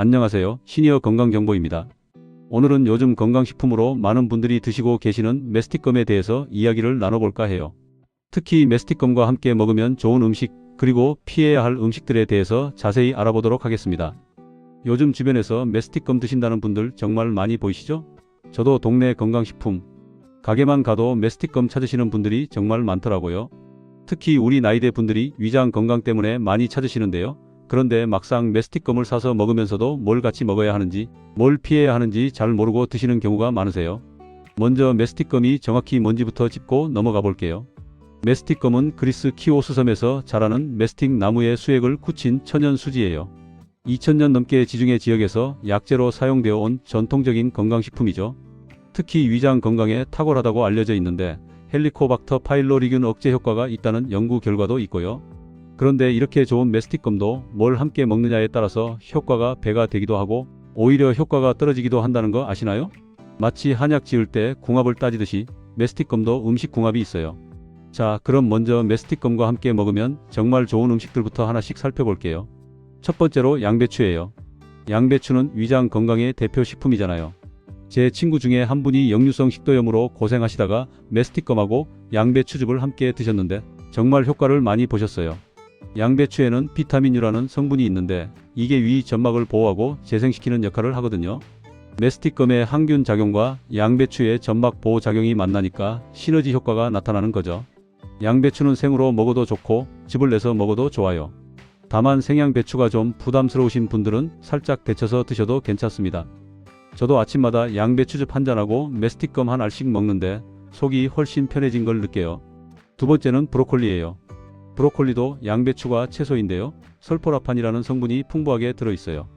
안녕하세요. 시니어 건강정보입니다. 오늘은 요즘 건강식품으로 많은 분들이 드시고 계시는 메스티껌에 대해서 이야기를 나눠볼까 해요. 특히 메스티껌과 함께 먹으면 좋은 음식, 그리고 피해야 할 음식들에 대해서 자세히 알아보도록 하겠습니다. 요즘 주변에서 메스티껌 드신다는 분들 정말 많이 보이시죠? 저도 동네 건강식품, 가게만 가도 메스티껌 찾으시는 분들이 정말 많더라고요. 특히 우리 나이대 분들이 위장 건강 때문에 많이 찾으시는데요. 그런데 막상 메스티껌을 사서 먹으면서도 뭘 같이 먹어야 하는지, 뭘 피해야 하는지 잘 모르고 드시는 경우가 많으세요. 먼저 메스티껌이 정확히 뭔지부터 짚고 넘어가 볼게요. 메스티껌은 그리스 키오스 섬에서 자라는 메스틱 나무의 수액을 굳힌 천연 수지예요. 2000년 넘게 지중해 지역에서 약재로 사용되어 온 전통적인 건강식품이죠. 특히 위장 건강에 탁월하다고 알려져 있는데 헬리코박터 파일로리균 억제 효과가 있다는 연구 결과도 있고요. 그런데 이렇게 좋은 메스티껌도 뭘 함께 먹느냐에 따라서 효과가 배가 되기도 하고 오히려 효과가 떨어지기도 한다는 거 아시나요? 마치 한약 지을 때 궁합을 따지듯이 메스티껌도 음식 궁합이 있어요. 자, 그럼 먼저 메스티껌과 함께 먹으면 정말 좋은 음식들부터 하나씩 살펴볼게요. 첫 번째로 양배추예요. 양배추는 위장 건강의 대표 식품이잖아요. 제 친구 중에 한 분이 역류성 식도염으로 고생하시다가 메스티껌하고 양배추즙을 함께 드셨는데 정말 효과를 많이 보셨어요. 양배추에는 비타민유라는 성분이 있는데 이게 위 점막을 보호하고 재생시키는 역할을 하거든요. 메스티껌의 항균 작용과 양배추의 점막 보호 작용이 만나니까 시너지 효과가 나타나는 거죠. 양배추는 생으로 먹어도 좋고 즙을 내서 먹어도 좋아요. 다만 생양배추가 좀 부담스러우신 분들은 살짝 데쳐서 드셔도 괜찮습니다. 저도 아침마다 양배추즙 한 잔하고 메스티껌 한 알씩 먹는데 속이 훨씬 편해진 걸 느껴요. 두 번째는 브로콜리예요. 브로콜리도 양배추가 채소인데요. 설포라판이라는 성분이 풍부하게 들어있어요.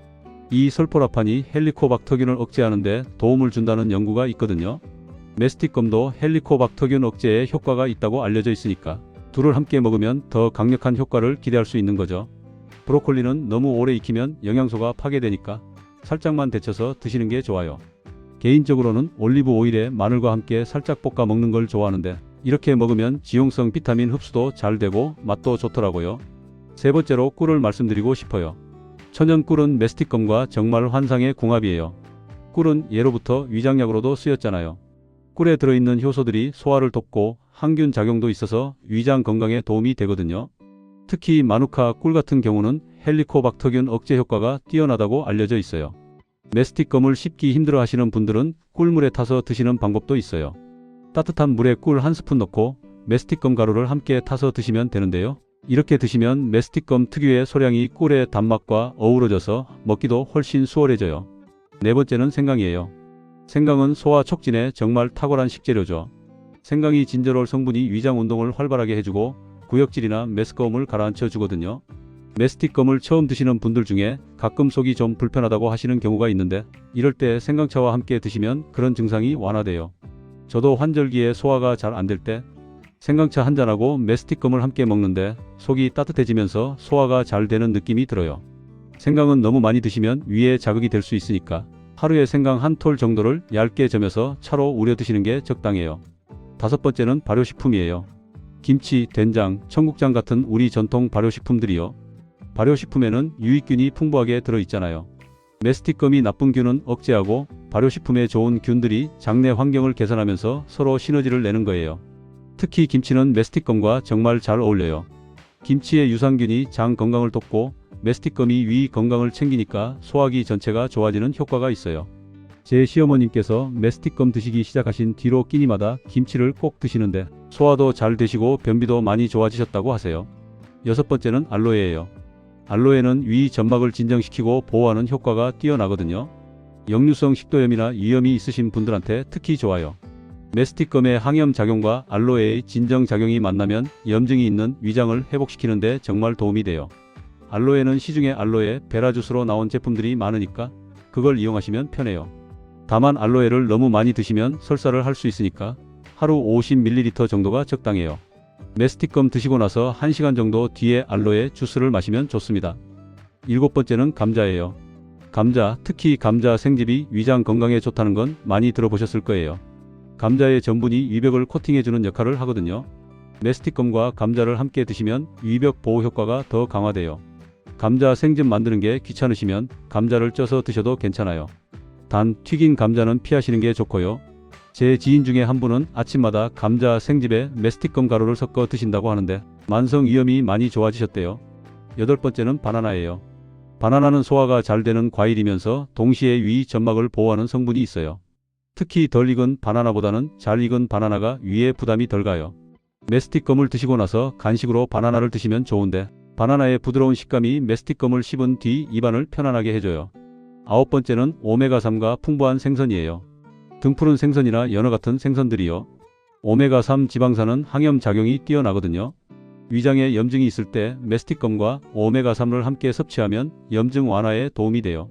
이 설포라판이 헬리코박터균을 억제하는 데 도움을 준다는 연구가 있거든요. 메스티껌도 헬리코박터균 억제에 효과가 있다고 알려져 있으니까 둘을 함께 먹으면 더 강력한 효과를 기대할 수 있는 거죠. 브로콜리는 너무 오래 익히면 영양소가 파괴되니까 살짝만 데쳐서 드시는 게 좋아요. 개인적으로는 올리브 오일에 마늘과 함께 살짝 볶아 먹는 걸 좋아하는데 이렇게 먹으면 지용성 비타민 흡수도 잘 되고 맛도 좋더라고요. 세 번째로 꿀을 말씀드리고 싶어요. 천연 꿀은 메스티껌과 정말 환상의 궁합이에요. 꿀은 예로부터 위장약으로도 쓰였잖아요. 꿀에 들어있는 효소들이 소화를 돕고 항균 작용도 있어서 위장 건강에 도움이 되거든요. 특히 마누카 꿀 같은 경우는 헬리코박터균 억제 효과가 뛰어나다고 알려져 있어요. 메스티껌을 씹기 힘들어 하시는 분들은 꿀물에 타서 드시는 방법도 있어요. 따뜻한 물에 꿀 한 스푼 넣고 메스티껌 가루를 함께 타서 드시면 되는데요. 이렇게 드시면 메스티껌 특유의 소량이 꿀의 단맛과 어우러져서 먹기도 훨씬 수월해져요. 네 번째는 생강이에요. 생강은 소화 촉진에 정말 탁월한 식재료죠. 생강이 진저롤 성분이 위장 운동을 활발하게 해주고 구역질이나 메스꺼움을 가라앉혀 주거든요. 메스티껌을 처음 드시는 분들 중에 가끔 속이 좀 불편하다고 하시는 경우가 있는데 이럴 때 생강차와 함께 드시면 그런 증상이 완화돼요. 저도 환절기에 소화가 잘 안 될 때 생강차 한 잔하고 메스티껌을 함께 먹는데 속이 따뜻해지면서 소화가 잘 되는 느낌이 들어요. 생강은 너무 많이 드시면 위에 자극이 될 수 있으니까 하루에 생강 한 톨 정도를 얇게 점여서 차로 우려 드시는 게 적당해요. 다섯 번째는 발효식품이에요. 김치, 된장, 청국장 같은 우리 전통 발효식품들이요. 발효식품에는 유익균이 풍부하게 들어있잖아요. 메스티껌이 나쁜 균은 억제하고 발효식품에 좋은 균들이 장내 환경을 개선하면서 서로 시너지를 내는 거예요. 특히 김치는 메스티껌과 정말 잘 어울려요. 김치의 유산균이 장 건강을 돕고 메스티껌이 위 건강을 챙기니까 소화기 전체가 좋아지는 효과가 있어요. 제 시어머님께서 메스티껌 드시기 시작하신 뒤로 끼니마다 김치를 꼭 드시는데 소화도 잘 되시고 변비도 많이 좋아지셨다고 하세요. 여섯 번째는 알로에예요. 알로에는 위 점막을 진정시키고 보호하는 효과가 뛰어나거든요. 역류성 식도염이나 위염이 있으신 분들한테 특히 좋아요. 메스티껌의 항염 작용과 알로에의 진정 작용이 만나면 염증이 있는 위장을 회복시키는데 정말 도움이 돼요. 알로에는 시중에 알로에 베라주스로 나온 제품들이 많으니까 그걸 이용하시면 편해요. 다만 알로에를 너무 많이 드시면 설사를 할 수 있으니까 하루 50ml 정도가 적당해요. 메스티껌 드시고 나서 1시간 정도 뒤에 알로에 주스를 마시면 좋습니다. 일곱 번째는 감자예요. 감자, 특히 감자 생즙이 위장 건강에 좋다는 건 많이 들어보셨을 거예요. 감자의 전분이 위벽을 코팅해주는 역할을 하거든요. 메스티껌과 감자를 함께 드시면 위벽 보호 효과가 더 강화돼요. 감자 생즙 만드는 게 귀찮으시면 감자를 쪄서 드셔도 괜찮아요. 단 튀긴 감자는 피하시는 게 좋고요. 제 지인 중에 한 분은 아침마다 감자 생즙에 메스틱검 가루를 섞어 드신다고 하는데 만성 위염이 많이 좋아지셨대요. 여덟 번째는 바나나예요. 바나나는 소화가 잘 되는 과일이면서 동시에 위 점막을 보호하는 성분이 있어요. 특히 덜 익은 바나나보다는 잘 익은 바나나가 위에 부담이 덜 가요. 메스틱검을 드시고 나서 간식으로 바나나를 드시면 좋은데 바나나의 부드러운 식감이 메스틱검을 씹은 뒤 입안을 편안하게 해줘요. 아홉 번째는 오메가3가 풍부한 생선이에요. 등푸른 생선이나 연어 같은 생선들이요. 오메가3 지방산은 항염 작용이 뛰어나거든요. 위장에 염증이 있을 때 메스틱검과 오메가3를 함께 섭취하면 염증 완화에 도움이 돼요.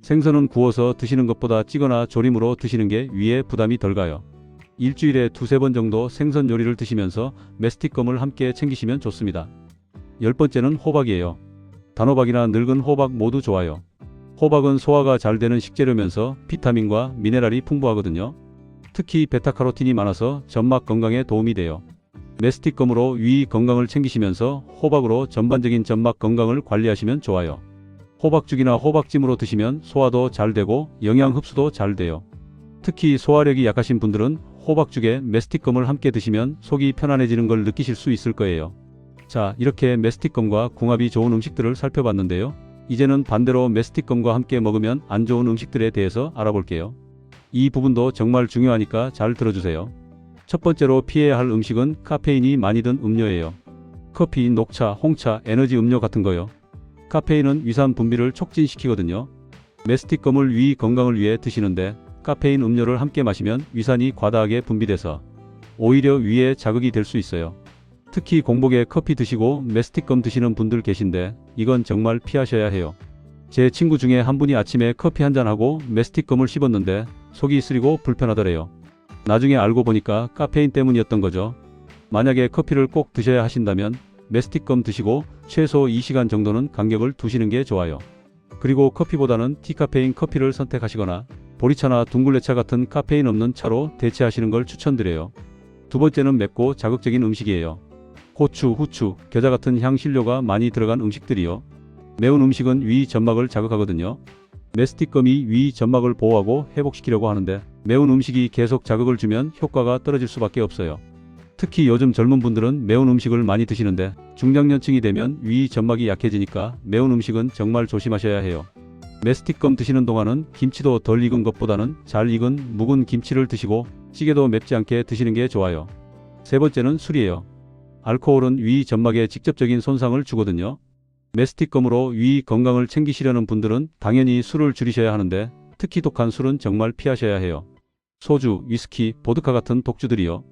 생선은 구워서 드시는 것보다 찌거나 조림으로 드시는 게 위에 부담이 덜 가요. 일주일에 두세 번 정도 생선 요리를 드시면서 메스틱검을 함께 챙기시면 좋습니다. 열 번째는 호박이에요. 단호박이나 늙은 호박 모두 좋아요. 호박은 소화가 잘 되는 식재료면서 비타민과 미네랄이 풍부하거든요. 특히 베타카로틴이 많아서 점막 건강에 도움이 돼요. 메스틱검으로 위 건강을 챙기시면서 호박으로 전반적인 점막 건강을 관리하시면 좋아요. 호박죽이나 호박찜으로 드시면 소화도 잘 되고 영양 흡수도 잘 돼요. 특히 소화력이 약하신 분들은 호박죽에 메스틱검을 함께 드시면 속이 편안해지는 걸 느끼실 수 있을 거예요. 자, 이렇게 메스틱검과 궁합이 좋은 음식들을 살펴봤는데요. 이제는 반대로 메스틱검과 함께 먹으면 안 좋은 음식들에 대해서 알아볼게요. 이 부분도 정말 중요하니까 잘 들어주세요. 첫 번째로 피해야 할 음식은 카페인이 많이 든 음료예요. 커피, 녹차, 홍차, 에너지 음료 같은 거요. 카페인은 위산 분비를 촉진시키거든요. 메스틱검을 위 건강을 위해 드시는데 카페인 음료를 함께 마시면 위산이 과다하게 분비돼서 오히려 위에 자극이 될 수 있어요. 특히 공복에 커피 드시고 메스틱검 드시는 분들 계신데 이건 정말 피하셔야 해요. 제 친구 중에 한 분이 아침에 커피 한 잔하고 메스틱검을 씹었는데 속이 쓰리고 불편하더래요. 나중에 알고 보니까 카페인 때문이었던 거죠. 만약에 커피를 꼭 드셔야 하신다면 메스틱검 드시고 최소 2시간 정도는 간격을 두시는 게 좋아요. 그리고 커피보다는 디카페인 커피를 선택하시거나 보리차나 둥글레차 같은 카페인 없는 차로 대체하시는 걸 추천드려요. 두 번째는 맵고 자극적인 음식이에요. 고추, 후추, 겨자 같은 향신료가 많이 들어간 음식들이요. 매운 음식은 위 점막을 자극하거든요. 메스틱검이 위 점막을 보호하고 회복시키려고 하는데 매운 음식이 계속 자극을 주면 효과가 떨어질 수밖에 없어요. 특히 요즘 젊은 분들은 매운 음식을 많이 드시는데 중장년층이 되면 위 점막이 약해지니까 매운 음식은 정말 조심하셔야 해요. 메스틱검 드시는 동안은 김치도 덜 익은 것보다는 잘 익은 묵은 김치를 드시고 찌개도 맵지 않게 드시는 게 좋아요. 세 번째는 술이에요. 알코올은 위 점막에 직접적인 손상을 주거든요. 메스틱검으로 위 건강을 챙기시려는 분들은 당연히 술을 줄이셔야 하는데 특히 독한 술은 정말 피하셔야 해요. 소주, 위스키, 보드카 같은 독주들이요.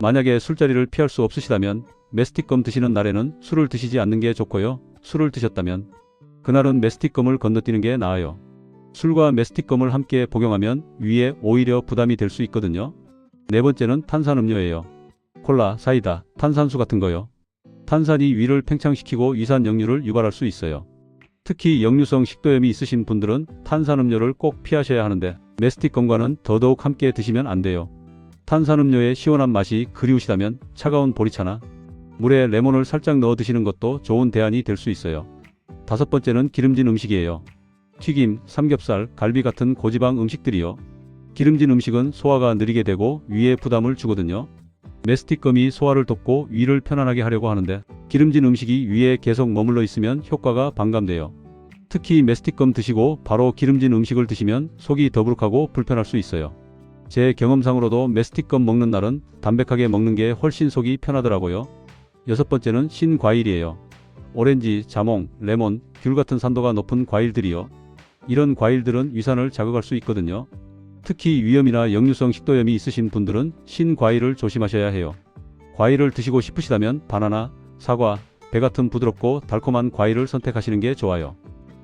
만약에 술자리를 피할 수 없으시다면 메스틱검 드시는 날에는 술을 드시지 않는 게 좋고요. 술을 드셨다면 그날은 메스틱검을 건너뛰는 게 나아요. 술과 메스틱검을 함께 복용하면 위에 오히려 부담이 될 수 있거든요. 네 번째는 탄산음료예요. 콜라, 사이다, 탄산수 같은 거요. 탄산이 위를 팽창시키고 위산 역류를 유발할 수 있어요. 특히 역류성 식도염이 있으신 분들은 탄산음료를 꼭 피하셔야 하는데 메스틱검과는 더더욱 함께 드시면 안 돼요. 탄산음료의 시원한 맛이 그리우시다면 차가운 보리차나 물에 레몬을 살짝 넣어 드시는 것도 좋은 대안이 될 수 있어요. 다섯 번째는 기름진 음식이에요. 튀김, 삼겹살, 갈비 같은 고지방 음식들이요. 기름진 음식은 소화가 느리게 되고 위에 부담을 주거든요. 메스틱검이 소화를 돕고 위를 편안하게 하려고 하는데 기름진 음식이 위에 계속 머물러 있으면 효과가 반감돼요. 특히 메스틱검 드시고 바로 기름진 음식을 드시면 속이 더부룩하고 불편할 수 있어요. 제 경험상으로도 메스틱검 먹는 날은 담백하게 먹는 게 훨씬 속이 편하더라고요. 여섯 번째는 신과일이에요. 오렌지, 자몽, 레몬, 귤 같은 산도가 높은 과일들이요. 이런 과일들은 위산을 자극할 수 있거든요. 특히 위염이나 역류성 식도염이 있으신 분들은 신 과일을 조심하셔야 해요. 과일을 드시고 싶으시다면 바나나, 사과, 배 같은 부드럽고 달콤한 과일을 선택하시는 게 좋아요.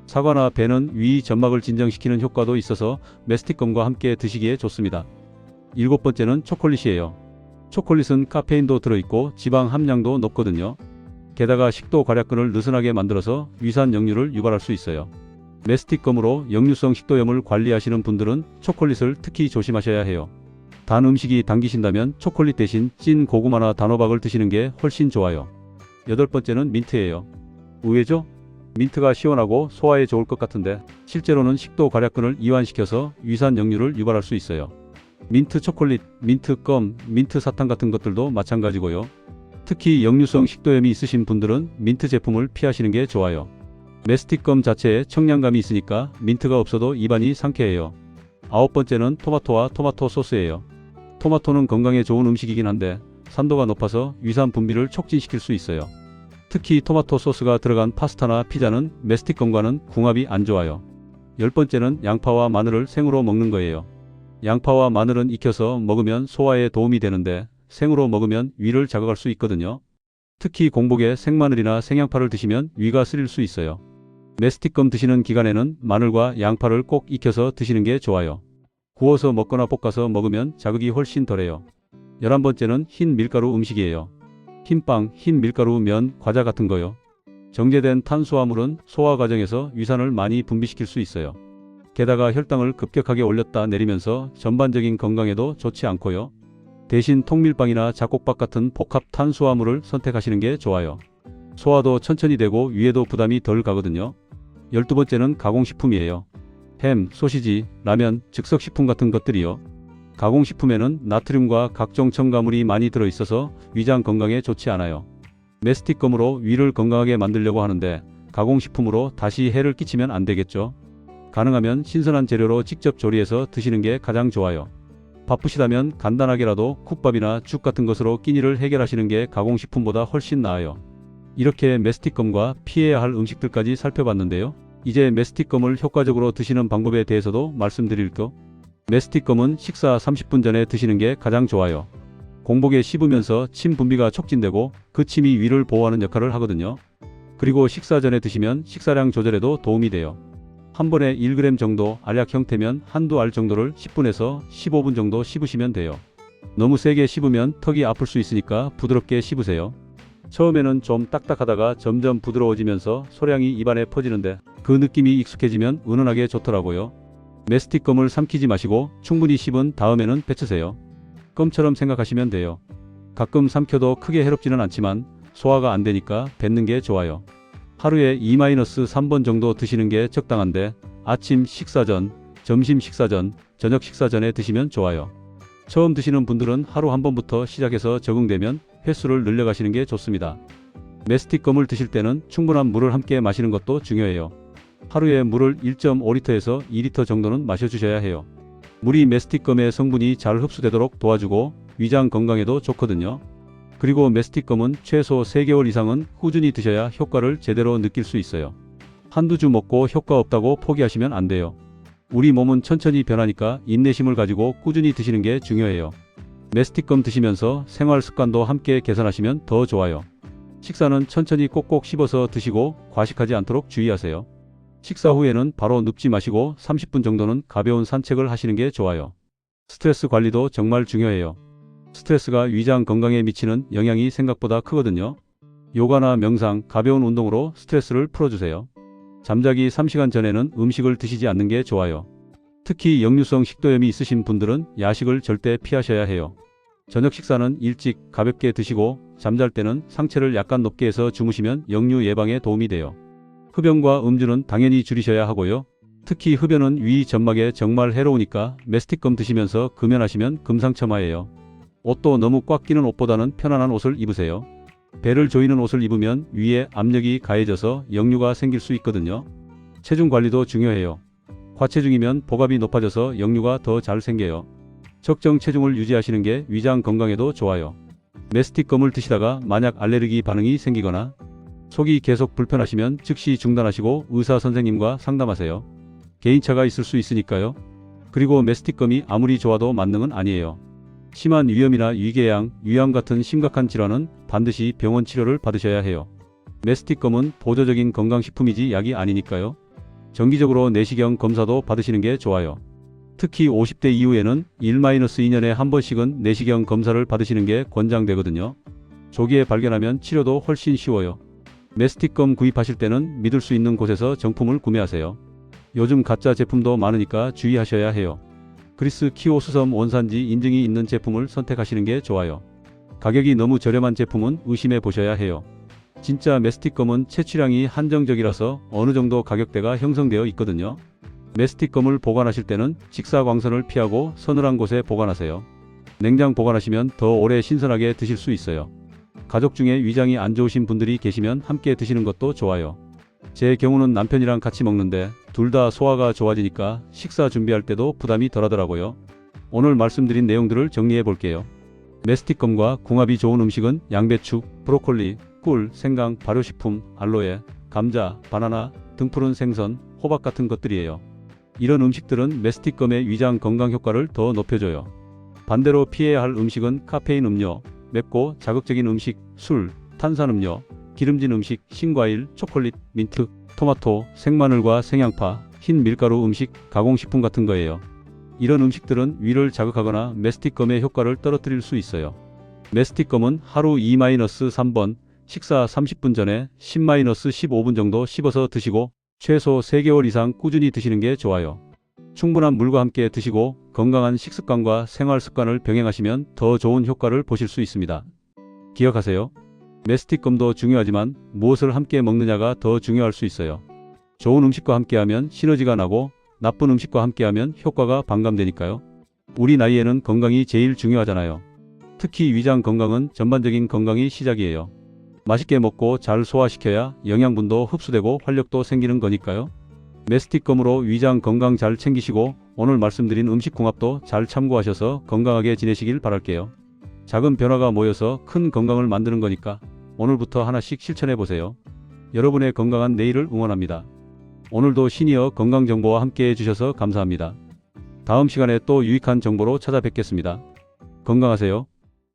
사과나 배는 위 점막을 진정시키는 효과도 있어서 메스틱검과 함께 드시기에 좋습니다. 일곱 번째는 초콜릿이에요. 초콜릿은 카페인도 들어있고 지방 함량도 높거든요. 게다가 식도 괄약근을 느슨하게 만들어서 위산 역류를 유발할 수 있어요. 메스틱검으로 역류성 식도염을 관리하시는 분들은 초콜릿을 특히 조심하셔야 해요. 단 음식이 당기신다면 초콜릿 대신 찐 고구마나 단호박을 드시는 게 훨씬 좋아요. 여덟 번째는 민트예요. 의외죠? 민트가 시원하고 소화에 좋을 것 같은데 실제로는 식도 괄약근을 이완시켜서 위산 역류를 유발할 수 있어요. 민트 초콜릿, 민트 껌, 민트 사탕 같은 것들도 마찬가지고요. 특히 역류성 식도염이 있으신 분들은 민트 제품을 피하시는 게 좋아요. 메스틱 껌 자체에 청량감이 있으니까 민트가 없어도 입안이 상쾌해요. 아홉 번째는 토마토와 토마토 소스예요. 토마토는 건강에 좋은 음식이긴 한데 산도가 높아서 위산 분비를 촉진시킬 수 있어요. 특히 토마토 소스가 들어간 파스타나 피자는 메스틱건과는 궁합이 안 좋아요. 열 번째는 양파와 마늘을 생으로 먹는 거예요. 양파와 마늘은 익혀서 먹으면 소화에 도움이 되는데 생으로 먹으면 위를 자극할 수 있거든요. 특히 공복에 생마늘이나 생양파를 드시면 위가 쓰릴 수 있어요. 메스틱검 드시는 기간에는 마늘과 양파를 꼭 익혀서 드시는 게 좋아요. 구워서 먹거나 볶아서 먹으면 자극이 훨씬 덜해요. 열한 번째는 흰 밀가루 음식이에요. 흰빵, 흰 밀가루, 면, 과자 같은 거요. 정제된 탄수화물은 소화 과정에서 위산을 많이 분비시킬 수 있어요. 게다가 혈당을 급격하게 올렸다 내리면서 전반적인 건강에도 좋지 않고요. 대신 통밀빵이나 잡곡밥 같은 복합 탄수화물을 선택하시는 게 좋아요. 소화도 천천히 되고 위에도 부담이 덜 가거든요. 열두 번째는 가공식품이에요. 햄, 소시지, 라면, 즉석식품 같은 것들이요. 가공식품에는 나트륨과 각종 첨가물이 많이 들어있어서 위장 건강에 좋지 않아요. 메스틱검으로 위를 건강하게 만들려고 하는데 가공식품으로 다시 해를 끼치면 안 되겠죠. 가능하면 신선한 재료로 직접 조리해서 드시는 게 가장 좋아요. 바쁘시다면 간단하게라도 국밥이나 죽 같은 것으로 끼니를 해결하시는 게 가공식품보다 훨씬 나아요. 이렇게 메스틱검과 피해야 할 음식들까지 살펴봤는데요. 이제 메스틱검을 효과적으로 드시는 방법에 대해서도 말씀드릴게요. 메스틱검은 식사 30분 전에 드시는 게 가장 좋아요. 공복에 씹으면서 침 분비가 촉진되고 그 침이 위를 보호하는 역할을 하거든요. 그리고 식사 전에 드시면 식사량 조절에도 도움이 돼요. 한 번에 1g 정도 알약 형태면 한두 알 정도를 10분에서 15분 정도 씹으시면 돼요. 너무 세게 씹으면 턱이 아플 수 있으니까 부드럽게 씹으세요. 처음에는 좀 딱딱하다가 점점 부드러워지면서 소량이 입안에 퍼지는데 그 느낌이 익숙해지면 은은하게 좋더라고요. 메스틱 껌을 삼키지 마시고 충분히 씹은 다음에는 뱉으세요. 껌처럼 생각하시면 돼요. 가끔 삼켜도 크게 해롭지는 않지만 소화가 안 되니까 뱉는 게 좋아요. 하루에 2-3번 정도 드시는 게 적당한데 아침 식사 전, 점심 식사 전, 저녁 식사 전에 드시면 좋아요. 처음 드시는 분들은 하루 한 번부터 시작해서 적응되면 횟수를 늘려가시는 게 좋습니다. 메스틱 껌을 드실 때는 충분한 물을 함께 마시는 것도 중요해요. 하루에 물을 1.5리터에서 2리터 정도는 마셔주셔야 해요. 물이 메스틱 껌의 성분이 잘 흡수되도록 도와주고 위장 건강에도 좋거든요. 그리고 메스틱 껌은 최소 3개월 이상은 꾸준히 드셔야 효과를 제대로 느낄 수 있어요. 한두 주 먹고 효과 없다고 포기하시면 안 돼요. 우리 몸은 천천히 변하니까 인내심을 가지고 꾸준히 드시는 게 중요해요. 메스틱껌 드시면서 생활 습관도 함께 개선하시면 더 좋아요. 식사는 천천히 꼭꼭 씹어서 드시고 과식하지 않도록 주의하세요. 식사 후에는 바로 눕지 마시고 30분 정도는 가벼운 산책을 하시는 게 좋아요. 스트레스 관리도 정말 중요해요. 스트레스가 위장 건강에 미치는 영향이 생각보다 크거든요. 요가나 명상, 가벼운 운동으로 스트레스를 풀어주세요. 잠자기 3시간 전에는 음식을 드시지 않는 게 좋아요. 특히 역류성 식도염이 있으신 분들은 야식을 절대 피하셔야 해요. 저녁 식사는 일찍 가볍게 드시고 잠잘 때는 상체를 약간 높게 해서 주무시면 역류 예방에 도움이 돼요. 흡연과 음주는 당연히 줄이셔야 하고요. 특히 흡연은 위 점막에 정말 해로우니까 메스틱검 드시면서 금연하시면 금상첨화예요. 옷도 너무 꽉 끼는 옷보다는 편안한 옷을 입으세요. 배를 조이는 옷을 입으면 위에 압력이 가해져서 역류가 생길 수 있거든요. 체중 관리도 중요해요. 과체중이면 복압이 높아져서 역류가 더 잘 생겨요. 적정 체중을 유지하시는 게 위장 건강에도 좋아요. 메스틱검을 드시다가 만약 알레르기 반응이 생기거나 속이 계속 불편하시면 즉시 중단하시고 의사 선생님과 상담하세요. 개인차가 있을 수 있으니까요. 그리고 메스틱검이 아무리 좋아도 만능은 아니에요. 심한 위염이나 위궤양, 위암 같은 심각한 질환은 반드시 병원 치료를 받으셔야 해요. 메스틱검은 보조적인 건강식품이지 약이 아니니까요. 정기적으로 내시경 검사도 받으시는 게 좋아요. 특히 50대 이후에는 1-2년에 한 번씩은 내시경 검사를 받으시는 게 권장되거든요. 조기에 발견하면 치료도 훨씬 쉬워요. 메스틱검 구입하실 때는 믿을 수 있는 곳에서 정품을 구매하세요. 요즘 가짜 제품도 많으니까 주의하셔야 해요. 그리스 키오 수섬 원산지 인증이 있는 제품을 선택하시는 게 좋아요. 가격이 너무 저렴한 제품은 의심해 보셔야 해요. 진짜 메스틱검은 채취량이 한정적이라서 어느 정도 가격대가 형성되어 있거든요. 메스틱검을 보관하실 때는 직사광선을 피하고 서늘한 곳에 보관하세요. 냉장 보관하시면 더 오래 신선하게 드실 수 있어요. 가족 중에 위장이 안 좋으신 분들이 계시면 함께 드시는 것도 좋아요. 제 경우는 남편이랑 같이 먹는데 둘 다 소화가 좋아지니까 식사 준비할 때도 부담이 덜하더라고요. 오늘 말씀드린 내용들을 정리해 볼게요. 메스틱검과 궁합이 좋은 음식은 양배추, 브로콜리, 꿀, 생강, 발효식품, 알로에, 감자, 바나나, 등푸른 생선, 호박 같은 것들이에요. 이런 음식들은 메스틱검의 위장 건강 효과를 더 높여줘요. 반대로 피해야 할 음식은 카페인 음료, 맵고 자극적인 음식, 술, 탄산음료, 기름진 음식, 신과일, 초콜릿, 민트, 토마토, 생마늘과 생양파, 흰 밀가루 음식, 가공식품 같은 거예요. 이런 음식들은 위를 자극하거나 메스틱검의 효과를 떨어뜨릴 수 있어요. 메스틱검은 하루 2-3번, 식사 30분 전에 10-15분 정도 씹어서 드시고 최소 3개월 이상 꾸준히 드시는 게 좋아요. 충분한 물과 함께 드시고 건강한 식습관과 생활 습관을 병행하시면 더 좋은 효과를 보실 수 있습니다. 기억하세요. 메스틱검도 중요하지만 무엇을 함께 먹느냐가 더 중요할 수 있어요. 좋은 음식과 함께하면 시너지가 나고 나쁜 음식과 함께하면 효과가 반감되니까요. 우리 나이에는 건강이 제일 중요하잖아요. 특히 위장 건강은 전반적인 건강이 시작이에요. 맛있게 먹고 잘 소화시켜야 영양분도 흡수되고 활력도 생기는 거니까요. 메스틱검으로 위장 건강 잘 챙기시고 오늘 말씀드린 음식 궁합도 잘 참고하셔서 건강하게 지내시길 바랄게요. 작은 변화가 모여서 큰 건강을 만드는 거니까 오늘부터 하나씩 실천해 보세요. 여러분의 건강한 내일을 응원합니다. 오늘도 시니어 건강 정보와 함께 해주셔서 감사합니다. 다음 시간에 또 유익한 정보로 찾아뵙겠습니다. 건강하세요.